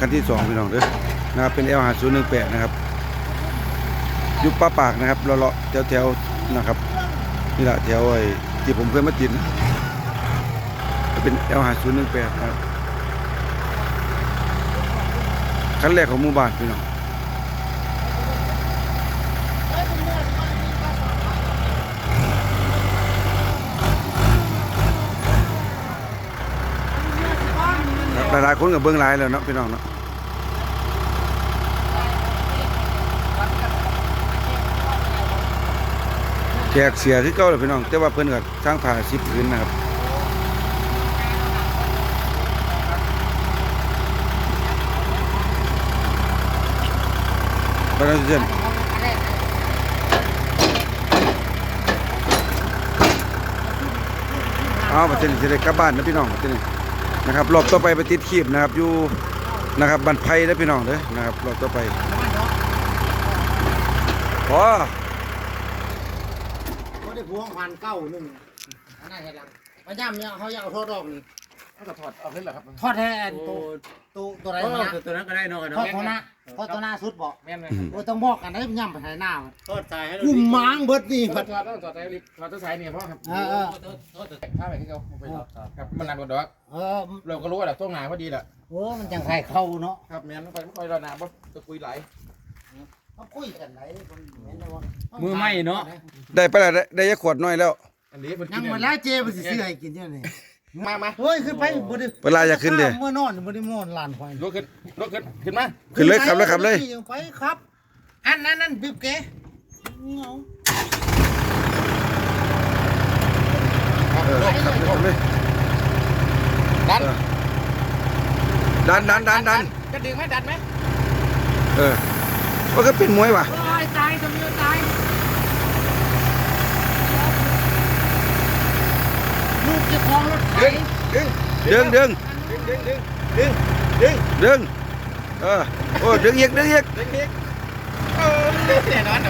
คันที่สองพี่น้องเด้อนะครับเป็น L หาศูนย์หนึ่งแปดนะครับยุบป้าปากนะครับเลาะๆแถวๆนะครับนี่แหละแถวไอ้ที่ผมเคยมาติดนะเป็น L หาศูนย์หนึ่งแปดนะครับคันแรกของหมู่บ้านพี่น้อง หลายๆคนกับเบิ้องหลายแล้วเนาะพี่น้องเนาะแขกเสียคือเก่าเลยพี่น้อง แต่ว่าเพิ่นก็สร้างผ่าสิบพื้นนะครับไปแล้วเช่นเอาไปเช่นจะได้กลับบ้านนะพี่น้องเช่นนะครับรอบต่อไปไปติดขีบนะครับอยู่นะครับบันไพนะพี่น้องเด้อนะครับรอบต่อไปพอเขาได้พวงพันเก้าหนึ่งอันนั้นเห็นยังมาย่ำเนี่ยเขาอยากเอาทอดออกนี่ เอาก็ถอดเอาขึ้นเหรอครับทอดแทนตัวตัวตัวอะไรเออนะตัวนั้นก็ได้เนาะทอดตัวหน้าทอดตัวหน้าสุดบอกแม่นไหมโอ้ยต้องบอกกันได้ย่ำไปไหนหน้ามันทอดสายให้กูม้างเบิดนี่ถบัอดดถอดต้องถอดสายลิฟถอดตัวสายเนี่ยพ่อครับเออเออถ้าไปที่เขาไปครับมันนานกว่าดอกเออเราก็รู้ว่าแหละต้องงานพอดีแหละโอ้มันจังไข่เข้าเนาะครับแม่นไม่ค่อยไม่ค่อยเราหนาเพราะตะกุยไหลเขาคุยกันไหนมันแม่นว่ามือไหม้เนาะได้ไปแล้วได้ได้ยาขวดน้อยแล้วอันนี้มันยังมาแล้วเจมันสิซื้อให้กินเนี่ยนี่ มามาเฮ้ยขึ้นไปบ่ได้เวลาอยากขึ้นเด้เมื่อนอนบ่ได้นอนลานควายลุกขึ้นลุกขึ้นขึ้นมาขึ้นเลยขับเลยขับเลยไปครับ อันนั้นนั่นบิ๊บเก๋เงาครับเออลุกขับเลยขับเลยดันดันดันดันดันจะดึงไหมดันไหมเออว่าก็เป็นมวยว่ะตายตายทำไมตายลูกจะคล้องรถไถดึงดึงดึงดึงดึงดึงดึงดึงดึงดึงเออโอ้ดึงอีกดึงอีกดึงอีกเออแน่นอน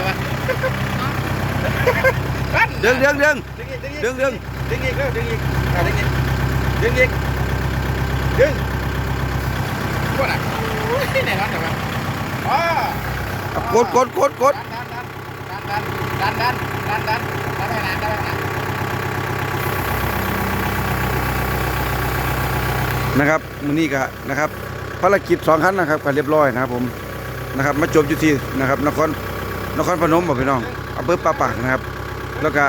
นะครับมือนี้ก็นะครับภารกิจสองคันนะครับก็เรียบร้อยนะครับผมนะครับมาจบอยู่ที่นะครับนครนครพนมบอกพี่น้องอำเภอป่าปากนะครับ แล้วก็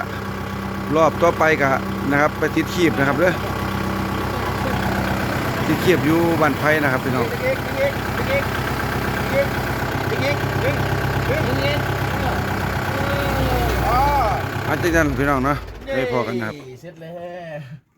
รอบต่อไปก็นะครับไปติดขีบนะครับเด้อติดขีบอยู่บ้านไผ่นะครับพี่น้องอันนี้นั่นพี่น้องเนาะได้พอกันนะครับเสร็จแล้ว